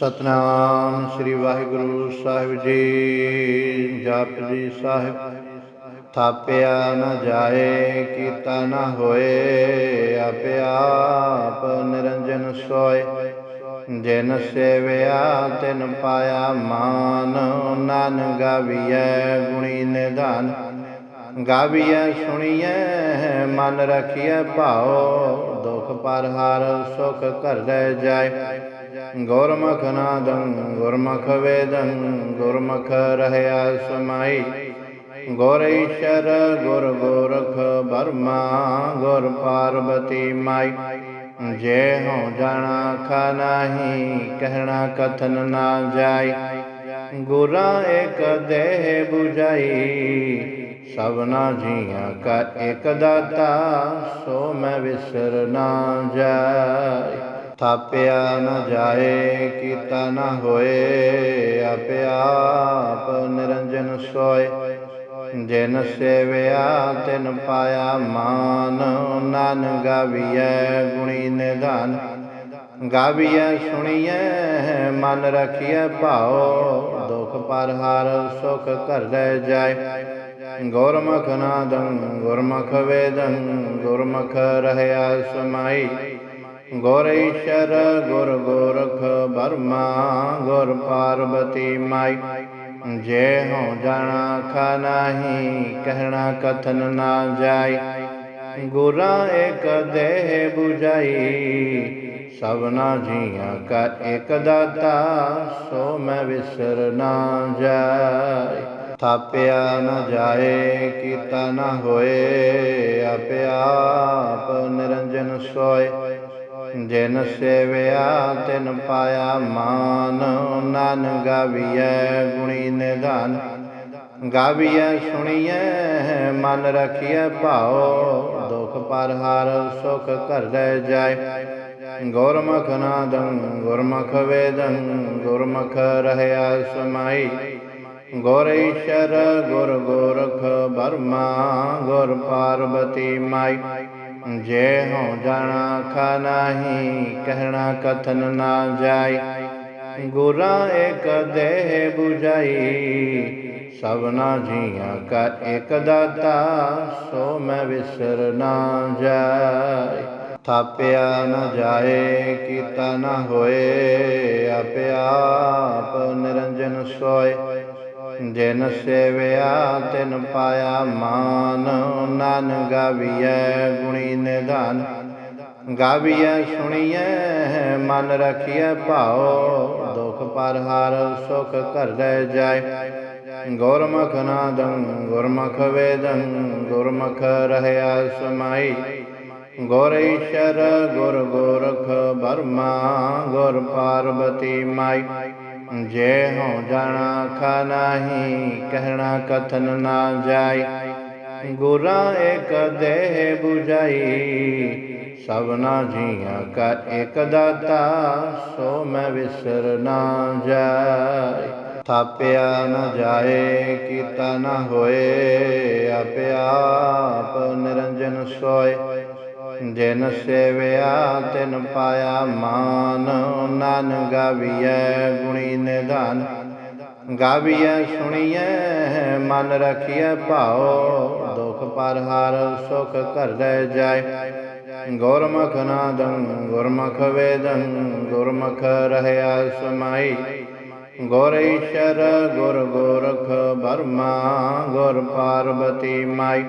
ਸਤਨਾਮ ਸ੍ਰੀ ਵਾਹਿਗੁਰੂ ਸਾਹਿਬ ਜੀ। ਜਪ ਜੀ ਸਾਹਿਬ, ਥਾਪਿਆ ਨਾ ਜਾਏ, ਕੀਤਾ ਨਾ ਹੋਏ, ਆਪੇ ਆਪ ਨਿਰੰਜਨ ਸੋਏ। ਜਿਨ ਸੇਵਿਆ, ਤਿਨ ਪਾਇਆ ਮਾਨ ਨਾਨਕ ਗਾਵੀਐ ਗੁਣੀ ਨਿਧਾਨ। ਗਾਵੀਐ, ਸੁਣੀਐ, ਮਨ ਰਖੀਐ ਭਾਉ, ਦੁਖ ਪਰ ਹਰ ਸੁਖ ਘਰ ਲੈ ਜਾਏ। ਗੁਰਮੁਖ ਨਾਦੰ ਗੁਰਮੁਖ ਵੇਦੰ ਗੁਰਮੁਖ ਰਹਿਆ ਸਮਾਈ ਗੁਰ ਈਸ਼ਰ ਗੁਰ ਗੋਰਖ ਬਰਮਾ ਗੁਰ ਪਾਰਬਤੀ ਮਾਈ ਜੇ ਹਉ ਜਾਣਾ ਖਾ ਨਾਹੀ ਕਹਿਣਾ ਕਥਨ ਨਾ ਜਾਈ ਗੁਰਾਂ ਇੱਕ ਦੇਹ 부ਜਾਈ ਸਭਨਾ ਜੀਆਂ ਕਾ ਇੱਕ ਦਾਤਾ ਸੋ ਮੈਂ ਵਿਸਰ ਨਾ ਜਾਏ ਥਾਪਿਆ ਨ ਜਾਏ, ਕੀਤਾ ਨ ਹੋਏ, ਆਪੇ ਆਪ ਨਿਰੰਜਨ ਸੋਏ। ਜਿਨ ਸੇਵਿਆ, ਤਿਨ ਪਾਇਆ ਮਾਨ ਨਾਨਕ ਗਾਵੀਐ ਗੁਣੀ ਨਿਧਾਨ। ਗਾਵੀਐ, ਸੁਣੀਐ, ਮਨ ਰਖੀਐ ਭਾਉ, ਦੁਖ ਪਰ ਹਰ ਸੁਖ ਘਰ ਲੈ ਜਾਏ। ਗੁਰਮੁਖ ਨਾਦੰ, ਗੁਰਮੁਖ ਵੇਦੰ, ਗੁਰਮੁਖ ਰਹਿਆ ਸਮਾਈ। ਗੁਰ ਈਸ਼ਰ ਗੁਰ ਗੋਰਖ ਬਰਮਾ ਗੁਰ ਪਾਰਬਤੀ ਮਾਈ। ਜੇ ਹਉ ਜਾਣਾ ਖਾ ਨਾਹੀ, ਕਹਿਣਾ ਕਥਨ ਨਾ ਜਾਈ। ਗੁਰਾਂ ਇੱਕ ਦੇਹ 부ਜਾਈ ਸਭਨਾ ਜੀਆਂ ਕਾ ਇੱਕ ਦਾਤਾ, ਸੋ ਮੈਂ ਵਿਸਰ ਨਾ ਜਾਏ ਥਾਪਿਆ ਨ ਜਾਏ, ਕੀਤਾ ਨ ਹੋਏ, ਆਪੇ ਆਪ ਨਿਰੰਜਨ ਸੋਏ। ਜਿਨ ਸੇਵਿਆ ਤਿਨ ਪਾਇਆ ਮਾਨ ਨਾਨਕ ਗਾਵੀਐ ਗੁਣੀ ਨਿਧਾਨ। ਗਾਵੀਐ, ਸੁਣੀਐ, ਮਨ ਰਖੀਐ ਭਾਉ, ਦੁਖ ਪਰ ਹਰ ਸੁਖ ਘਰ ਲੈ ਜਾਏ। ਗੁਰਮੁਖ ਨਾਦੰ, ਗੁਰਮੁਖ ਵੇਦੰ, ਗੁਰਮੁਖ ਰਹਿਆ ਸਮਾਈ। ਗੁਰ ਈਸ਼ਰ, ਗੁਰ ਗੋਰਖ ਬਰਮਾ ਗੁਰ ਪਾਰਵਤੀ ਮਾਈ। ਜੇ ਹਉ ਜਾਣਾ ਖਾ ਨਾਹੀ ਕਹਿਣਾ ਕਥਨ ਨਾ ਜਾਈ ਗੁਰਾਂ ਇੱਕ ਦੇਹ 부ਜਾਈ ਸਭਨਾ ਜੀਆਂ ਕਾ ਇੱਕ ਦਾਤਾ ਸੋ ਮੈਂ ਵਿਸਰ ਨਾ ਜਾਏ ਥਾਪਿਆ ਨਾ ਜਾਏ ਕੀਤਾ ਨਾ ਹੋਏ ਆਪੇ ਆਪ ਨਿਰੰਜਨ ਸੋਏ ਜਿਨ ਸੇਵਿਆ ਤਿਨ ਪਾਇਆ ਮਾਨ ਨਾਨਕ ਗਾਵੀਐ ਗੁਣੀ ਨਿਧਾਨ। ਗਾਵੀਐ ਸੁਣੀਐ, ਮਨ ਰਖੀਐ ਭਾਉ, ਦੁਖ ਪਰ ਹਰ ਸੁਖ ਘਰ ਲੈ ਜਾਏ। ਗੁਰਮੁਖ ਨਾਦੰ, ਗੁਰਮੁਖ ਵੇਦੰ, ਗੁਰਮੁਖ ਰਹਿਆ ਸਮਾਈ। ਗੁਰ ਈਸ਼ਰ, ਗੁਰ ਗੋਰਖ ਬਰਮਾ ਗੁਰ ਪਾਰਵਤੀ ਮਾਈ। ਜੇ ਹਉ ਜਾਣਾ ਖਾ ਨਾਹੀ, ਕਹਿਣਾ ਕਥਨ ਨਾ ਜਾਈ। ਗੁਰਾਂ ਇੱਕ ਦੇਹ 부ਜਾਈ ਸਭਨਾ ਜੀਆਂ ਕਾ ਇੱਕ ਦਾਤਾ, ਸੋ ਮੈਂ ਵਿਸਰ ਨਾ ਜਾਏ ਥਾਪਿਆ ਨਾ ਜਾਏ, ਕੀਤਾ ਨਾ ਹੋਏ, ਆਪੇ ਆਪ ਨਿਰੰਜਨ ਸੋਏ। ਜਿਨ ਸੇਵਿਆ ਤਿਨ ਪਾਇਆ ਮਾਨ ਨਾਨਕ ਗਾਵੀਐ ਗੁਣੀ ਨਿਧਾਨ। ਗਾਵੀਐ ਸੁਣੀਐ, ਮਨ ਰਖੀਐ ਭਾਉ, ਦੁਖ ਪਰ ਹਰ ਸੁਖ ਘਰ ਲੈ ਜਾਏ। ਗੁਰਮੁਖ ਨਾਦੰ, ਗੁਰਮੁਖ ਵੇਦੰ, ਗੁਰਮੁਖ ਰਹਿਆ ਸਮਾਈ। ਗੁਰ ਗੁਰ ਗੋਰਖ ਬਰਮਾ ਗੁਰ ਪਾਰਵਤੀ ਮਾਈ।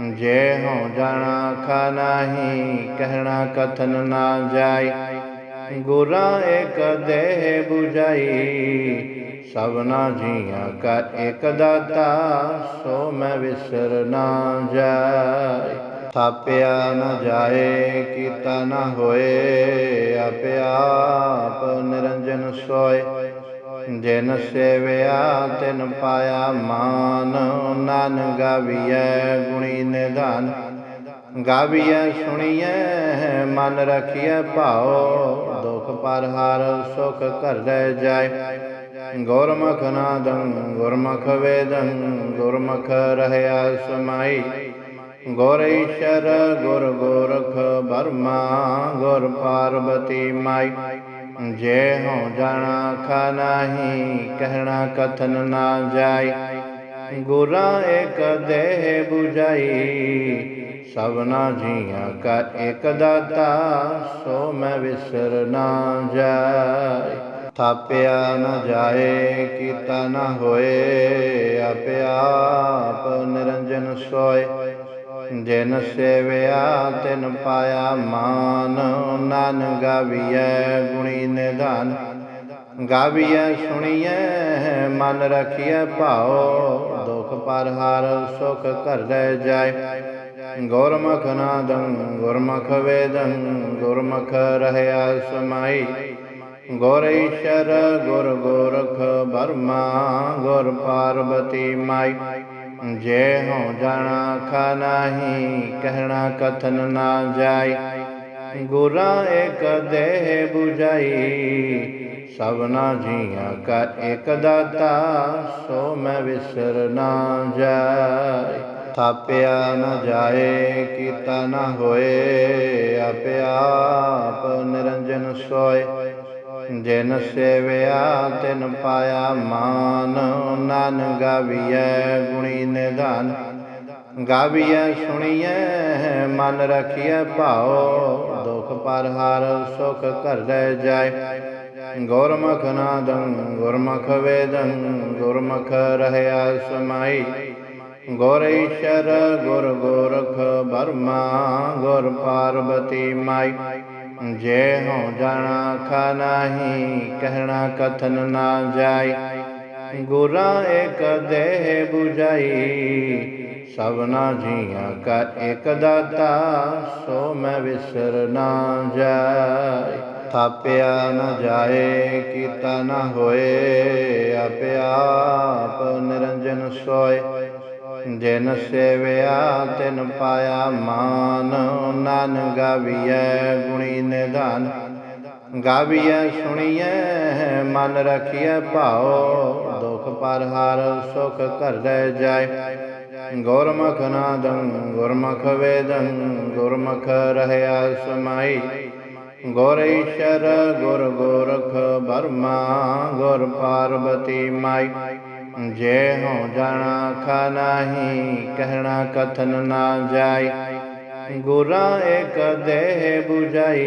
ਜੇ ਹਉ ਜਾਣਾ ਖਾ ਨਾਹੀ, ਕਹਿਣਾ ਕਥਨ ਨਾ ਜਾਈ। ਗੁਰਾਂ ਇੱਕ ਦੇਹ 부ਜਾਈ ਸਭਨਾ ਜੀਆਂ ਕਾ ਇੱਕ ਦਾਤਾ, ਸੋ ਮੈਂ ਵਿਸਰ ਨਾ ਜਾਏ ਥਾਪਿਆ ਨਾ ਜਾਏ, ਕੀਤਾ ਨਾ ਹੋਏ, ਆਪੇ ਆਪ ਨਿਰੰਜਨ ਸੋਏ। ਜਿਨ ਸੇਵਿਆ, ਤਿਨ ਪਾਇਆ ਮਾਨ ਨਾਨਕ ਗਾਵੀਐ ਗੁਣੀ ਨਿਧਾਨ। ਗਾਵੀਐ, ਸੁਣੀਐ, ਮਨ ਰਖੀਐ ਭਾਉ, ਦੁਖ ਪਰ ਹਰ ਸੁਖ ਘਰ ਲੈ ਜਾਏ। ਗੁਰਮੁਖ ਨਾਦੰ, ਗੁਰਮੁਖ ਵੇਦੰ, ਗੁਰਮੁਖ ਰਹਿਆ ਸਮਾਈ। ਗੁਰ ਗੁਰ ਗੋਰਖ ਬਰਮਾ ਗੁਰ ਪਾਰਵਤੀ ਮਾਈ। ਜੇ ਹੋ ਜਾਣਾ ਖਾ ਨਾਹੀ, ਕਹਿਣਾ ਕਥਨ ਨਾ ਜਾਈ। ਗੁਰਾਂ ਇੱਕ ਦੇਹ 부ਜਾਈ ਸਭਨਾ ਜੀਆਂ ਕਾ ਇੱਕ ਦਾਤਾ, ਸੋ ਮੈਂ ਵਿਸਰ ਨਾ ਜਾਏ ਥਾਪਿਆ ਨਾ ਜਾਏ, ਕੀਤਾ ਨਾ ਹੋਏ, ਆਪੇ ਆਪ ਨਿਰੰਜਨ ਸੋਏ। ਜਿਨ ਸੇਵਿਆ ਤਿਨ ਪਾਇਆ ਮਾਨ ਨਾਨ ਗਾਵੀਐ ਗੁਣੀ ਨਿਧਾਨ। ਗਾਵੀਐ, ਸੁਣੀਐ, ਮਨ ਰਖੀਐ ਭਾਉ, ਦੁਖ ਪਰ ਹਾਰ ਸੁਖ ਘਰ ਰਹਿ ਜਾਏ। ਗੁਰਮੁਖ ਨਾਦੰ, ਗੁਰਮੁਖ ਵੇਦੰ, ਗੁਰਮੁਖ ਰਹਿਆ ਸਮਾਈ। ਗੁਰ ਈਸ਼ਰ, ਗੁਰ ਗੋਰਖ ਬਰਮਾ ਗੁਰ ਪਾਰਵਤੀ ਮਾਈ। ਜੇ ਹੋ ਜਾਣਾ ਖਾ ਨਾਹੀ, ਕਹਿਣਾ ਕਥਨ ਨਾ ਜਾਈ। ਗੁਰਾਂ ਇੱਕ ਦੇਹ 부ਜਾਈ ਸਭਨਾ ਜੀਆਂ ਕਾ ਇੱਕ ਦਾਤਾ, ਸੋ ਮੈਂ ਵਿਸਰ ਨਾ ਜਾਏ ਥਾਪਿਆ ਨਾ ਜਾਏ, ਕੀਤਾ ਨਾ ਹੋਏ, ਆਪੇ ਆਪ ਨਿਰੰਜਨ ਸੋਏ। ਜਿਨ ਸੇਵਿਆ ਤਿਨ ਪਾਇਆ ਮਾਨ ਨਾਨ ਗਾਵੀਐ ਗੁਣੀ ਨਿਧਾਨ। ਗਾਵੀਐ ਸੁਣੀਐ ਮਨ ਰਖੀਐ ਭਾਉ ਦੁਖ ਪਰ ਹਾਰ ਸੁਖ ਘਰ ਜਾਏ। ਗੁਰਮੁਖ ਨਾਦੰ ਗੁਰਮੁਖ ਵੇਦੰ ਗੁਰਮੁਖ ਰਹਿਆ ਸਮਾਈ। ਗੁਰ ਈਸ਼ਰ ਗੁਰ ਗੋਰਖ ਬਰਮਾ ਗੁਰ ਪਾਰਬਤੀ ਮਾਈ। ਜੇ ਹਉ ਜਾਣਾ ਖਾ ਨਾਹੀ, ਕਹਿਣਾ ਕਥਨ ਨਾ ਜਾਈ। ਗੁਰਾਂ ਇੱਕ ਦੇਹ 부ਜਾਈ ਸਭਨਾ ਜੀਆਂ ਕਾ ਇੱਕ ਦਾਤਾ, ਸੋ ਮੈਂ ਵਿਸਰ ਨਾ ਜਾਏ ਥਾਪਿਆ ਨਾ ਜਾਏ, ਕੀਤਾ ਨਾ ਹੋਏ, ਆਪੇ ਆਪ ਨਿਰੰਜਨ ਸੋਏ। ਜਿਨ ਸੇਵਿਆ ਤਿਨ ਪਾਇਆ ਮਾਨ ਨਾਨ ਗਾਵੀਐ ਗੁਣੀ ਨਿਧਾਨ। ਗਾਵੀਐ ਸੁਣੀਐ, ਮਨ ਰਖੀਐ ਭਾਉ, ਦੁਖ ਪਰ ਹਾਰ ਸੁਖ ਘਰ ਰਹਿ ਜਾਏ। ਗੁਰਮੁਖ ਨਾਦੰ, ਗੁਰਮੁਖ ਵੇਦੰ, ਗੁਰਮੁਖ ਰਹਿਆ ਸਮਾਈ। ਗੁਰ ਈਸ਼ਰ, ਗੁਰ ਗੋਰਖ ਬਰਮਾ ਗੁਰ ਪਾਰਬਤੀ ਮਾਈ। ਜੇ ਹਉ ਜਾਣਾ ਖਾ ਨਾਹੀ, ਕਹਿਣਾ ਕਥਨ ਨਾ ਜਾਈ। ਗੁਰਾਂ ਇੱਕ ਦੇਹ 부ਜਾਈ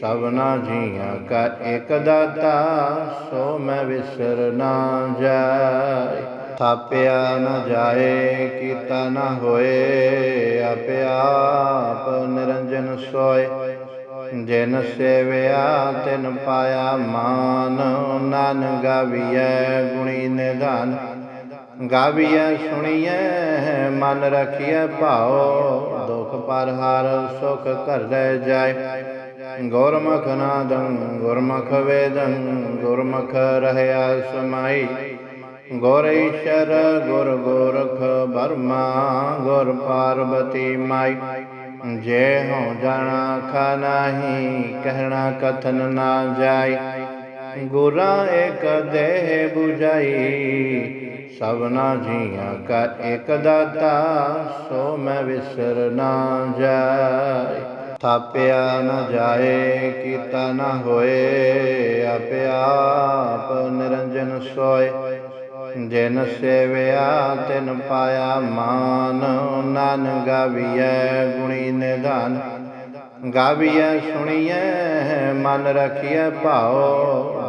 ਸਭਨਾ ਜੀਆਂ ਕਾ ਇੱਕ ਦਾਤਾ, ਸੋ ਮੈਂ ਵਿਸਰ ਨਾ ਜਾਏ ਥਾਪਿਆ ਨਾ ਜਾਏ, ਕੀਤਾ ਨਾ ਹੋਏ, ਆਪੇ ਆਪ ਨਿਰੰਜਨ ਸੋਏ। ਜਿਨ ਸੇਵਿਆ ਤਿਨ ਪਾਇਆ ਮਾਨ, ਨਾਨ ਗਾਵੀਐ ਗੁਣੀ ਨਿਧਾਨ। ਗਾਵੀਐ, ਸੁਣੀਐ, ਮਨ ਰਖੀਐ ਭਾਉ, ਦੁਖ ਪਰ ਹਾਰ ਸੁਖ ਘਰ ਰਹਿ ਜਾਏ। ਗੁਰਮੁਖ ਨਾਦੰ, ਗੁਰਮੁਖ ਵੇਦੰ, ਗੁਰਮੁਖ ਰਹਿਆ ਸਮਾਈ। ਗੁਰ ਈਸ਼ਰ, ਗੁਰ ਗੋਰਖ ਬਰਮਾ ਗੁਰ ਪਾਰਵਤੀ ਮਾਈ। ਜੇ ਹਉ ਜਾਣਾ ਖਾ ਨਾਹੀ, ਕਹਿਣਾ ਕਥਨ ਨਾ ਜਾਈ। ਗੁਰਾਂ ਇੱਕ ਦੇਹ 부ਜਾਈ ਸਭਨਾ ਜੀਆਂ ਕਾ ਇੱਕ ਦਾਤਾ, ਸੋ ਮੈਂ ਵਿਸਰ ਨਾ ਜਾਏ ਥਾਪਿਆ ਨਾ ਜਾਏ, ਕੀਤਾ ਨਾ ਹੋਏ, ਆਪੇ ਆਪ ਨਿਰੰਜਨ ਸੋਏ। ਜਿਨ ਸੇਵਿਆ, ਤਿਨ ਪਾਇਆ ਮਾਨ, ਨਾਨ ਗਾਵੀਐ ਗੁਣੀ ਨਿਧਾਨ। ਗਾਵੀਐ, ਸੁਣੀਐ, ਮਨ ਰਖੀਐ ਭਾਉ,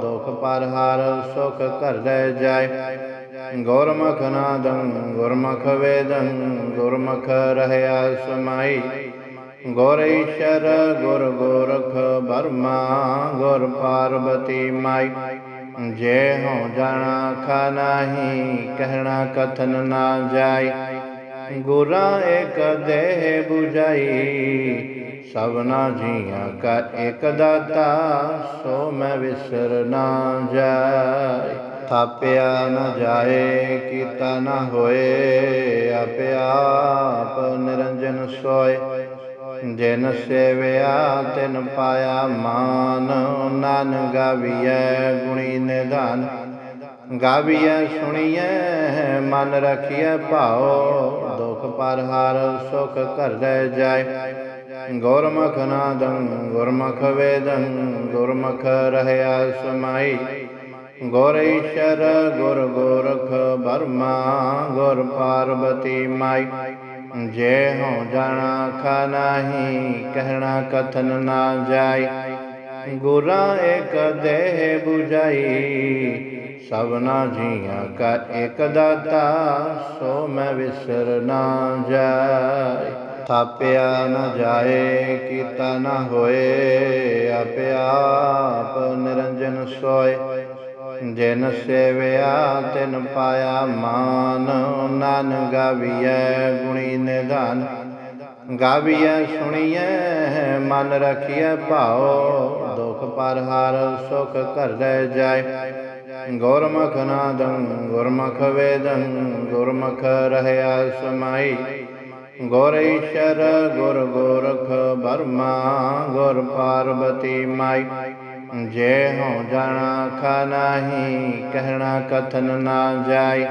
ਦੁਖ ਪਰ ਹਾਰ ਸੁਖ ਘਰ ਲੈ ਜਾਏ। ਗੁਰਮੁਖ ਨਾਦੰ, ਗੁਰਮੁਖ ਵੇਦੰ, ਗੁਰਮੁਖ ਰਹਿਆ ਸਮਾਈ। ਗੁਰ ਗੁਰ ਗੋਰਖ ਬਰਮਾ ਗੁਰ ਪਾਰਵਤੀ ਮਾਈ। ਜੇ ਹਉ ਜਾਣਾ ਖਾ ਨਾਹੀ, ਕਹਿਣਾ ਕਥਨ ਨਾ ਜਾਈ। ਗੁਰਾਂ ਇੱਕ ਦੇਹ 부ਜਾਈ ਸਭਨਾ ਜੀਆਂ ਕਾ ਇੱਕ ਦਾਤਾ, ਸੋ ਮੈਂ ਵਿਸਰ ਨਾ ਜਾਏ ਥਾਪਿਆ ਨਾ ਜਾਏ, ਕੀਤਾ ਨਾ ਹੋਏ, ਆਪੇ ਆਪ ਨਿਰੰਜਨ ਸੋਏ। ਜਿਨ ਸੇਵਿਆ ਤਿਨ ਪਾਇਆ ਮਾਨ ਨਾਨ ਗਾਵੀਐ ਗੁਣੀ ਨਿਧਾਨ। ਗਾਵੀਐ, ਸੁਣੀਐ, ਮਨ ਰਖੀਐ ਭਾਉ, ਦੁਖ ਪਰ ਹਾਰ ਸੁਖ ਘਰ ਰਹਿ ਜਾਏ। ਗੁਰਮੁਖ ਨਾਦੰ, ਗੁਰਮੁਖ ਵੇਦੰ, ਗੁਰਮੁਖ ਰਹਿਆ ਸਮਾਈ। ਗੁਰ ਈਸ਼ਰ, ਗੁਰ ਗੋਰਖ ਬਰਮਾ ਗੁਰ ਪਾਰਵਤੀ ਮਾਈ। ਜੇ ਹਉ ਜਾਣਾ ਖਾ ਨਾਹੀ, ਕਹਿਣਾ ਕਥਨ ਨਾ ਜਾਈ। ਗੁਰਾਂ ਇੱਕ ਦੇਹ 부ਜਾਈ ਸਭਨਾ ਜੀਆਂ ਕਾ ਇੱਕ ਦਾਤਾ, ਸੋ ਮੈਂ ਵਿਸਰ ਨਾ ਜਾਏ ਥਾਪਿਆ ਨਾ ਜਾਏ, ਕੀਤਾ ਨ ਹੋਏ, ਆਪੇ ਆਪ ਨਿਰੰਜਨ ਸੋਏ। ਜਿਨ ਸੇਵਿਆ ਤਿਨ ਪਾਇਆ ਮਾਨ, ਨਾਨ ਗਾਵੀਐ ਗੁਣੀ ਨਿਧਾਨ। ਗਾਵੀਐ ਸੁਣੀਐ, ਮਨ ਰਖੀਐ ਭਾਉ, ਦੁਖ ਪਰ ਹਾਰ ਸੁਖ ਘਰ ਲੈ ਜਾਏ। ਗੁਰਮੁਖ ਨਾਦੰ, ਗੁਰਮੁਖ ਵੇਦੰ, ਗੁਰਮੁਖ ਰਹਿਆ ਸਮਾਈ। ਗੁਰ ਈਸ਼ਰ, ਗੁਰ ਗੋਰਖ ਬਰਮਾ ਗੁਰ ਪਾਰਵਤੀ ਮਾਈ। ਜੇ ਹਉ ਜਾਣਾ ਖਾ ਨਾਹੀ, ਕਹਿਣਾ ਕਥਨ ਨਾ ਜਾਈ।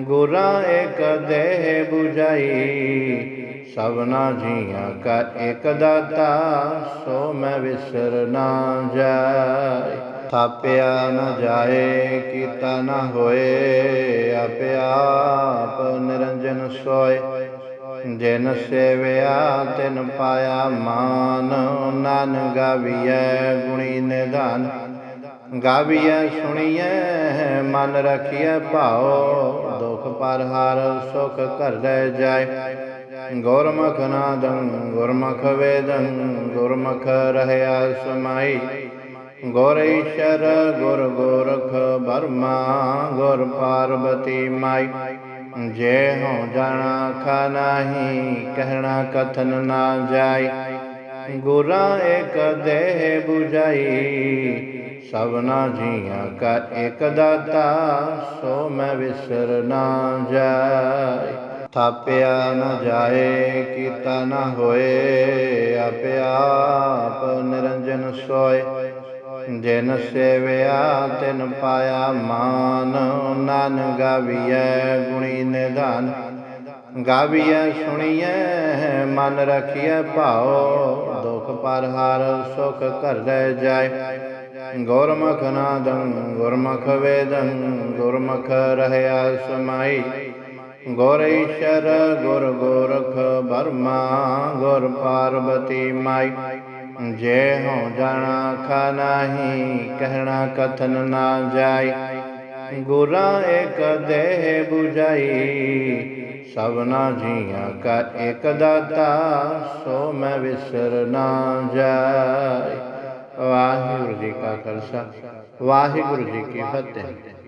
ਗੁਰਾਂ ਇੱਕ ਦੇਹ 부ਜਾਈ ਸਭਨਾ ਜੀਆਂ ਕਾ ਇੱਕ ਦਾਤਾ, ਸੋ ਮੈਂ ਵਿਸਰ ਨਾ ਜਾਏ ਥਾਪਿਆ ਨਾ ਜਾਏ, ਕੀਤਾ ਨਾ ਹੋਏ, ਆਪੇ ਆਪ ਨਿਰੰਜਨ ਸੋਏ। ਜਿਨ ਸੇਵਿਆ ਤਿਨ ਪਾਇਆ ਮਾਨ ਨਾਨ ਗਾਵੀਐ ਗੁਣੀ ਨਿਧਾਨ। ਗਾਵੀਐ ਸੁਣੀਐ ਮਨ ਰਖੀਐ ਭਾਉ ਦੁਖ ਪਰ ਹਾਰ ਸੁਖ ਲੈ ਜਾਏ। ਗੁਰਮੁਖ ਨਾਦੰ ਗੁਰਮੁਖ ਵੇਦੰ ਗੁਰਮੁਖ ਰਹਿਆ ਸਮਾਈ। ਗੁਰ ਈਸ਼ਰ ਗੁਰ ਗੋਰਖ ਬਰਮਾ ਗੁਰ ਪਾਰਬਤੀ ਮਾਈ। ਜੇ ਹੋ ਜਾਣਾ ਖਾ ਨਾਹੀ, ਕਹਿਣਾ ਕਥਨ ਨਾ ਜਾਈ। ਗੁਰਾਂ ਇੱਕ ਦੇਹ 부ਜਾਈ ਸਭਨਾ ਜੀਆਂ ਕਾ ਇੱਕ ਦਾਤਾ, ਸੋ ਮੈਂ ਵਿਸਰ ਨਾ ਜਾਏ ਥਾਪਿਆ ਨ ਜਾਏ, ਕੀਤਾ ਨ ਹੋਏ, ਆਪੇ ਆਪ ਨਿਰੰਜਨ ਸੋਏ। ਜਿਨ ਸੇਵਿਆ ਤਿਨ ਪਾਇਆ ਮਾਨ, ਨਾਨ ਗਾਵੀਐ ਗੁਣੀ ਨਿਧਾਨ। ਗਾਵੀਐ ਸੁਣੀਐ, ਮਨ ਰਖੀਐ ਭਾਉ, ਦੁਖ ਪਰ ਹਾਰ ਸੁਖ ਘਰ ਲੈ ਜਾਏ। ਗੁਰਮੁਖ ਨਾਦੰ, ਗੁਰਮੁਖ ਵੇਦੰ, ਗੁਰਮੁਖ ਰਹਿਆ ਸਮਾਈ। ਗੁਰ ਈਸ਼ਰ, ਗੁਰ ਗੋਰਖ ਬਰਮਾ ਗੁਰ ਪਾਰਵਤੀ ਮਾਈ। ਜੇ ਹਉ ਜਾਣਾ ਖਾ ਨਾਹੀ, ਕਹਿਣਾ ਕਥਨ ਨਾ ਜਾਈ। ਗੁਰਾਂ ਇੱਕ ਦੇਹ 부ਜਾਈ ਸਭਨਾ ਜੀਆਂ ਕਾ ਇੱਕ ਦਾਤਾ, ਸੋ ਮੈਂ ਵਿਸਰ ਨਾ ਜਾਏ ਵਾਹਿਗੁਰੂ ਜੀ ਕਾ ਖਾਲਸਾ, ਵਾਹਿਗੁਰੂ ਜੀ ਕੀ ਫਤਿਹ।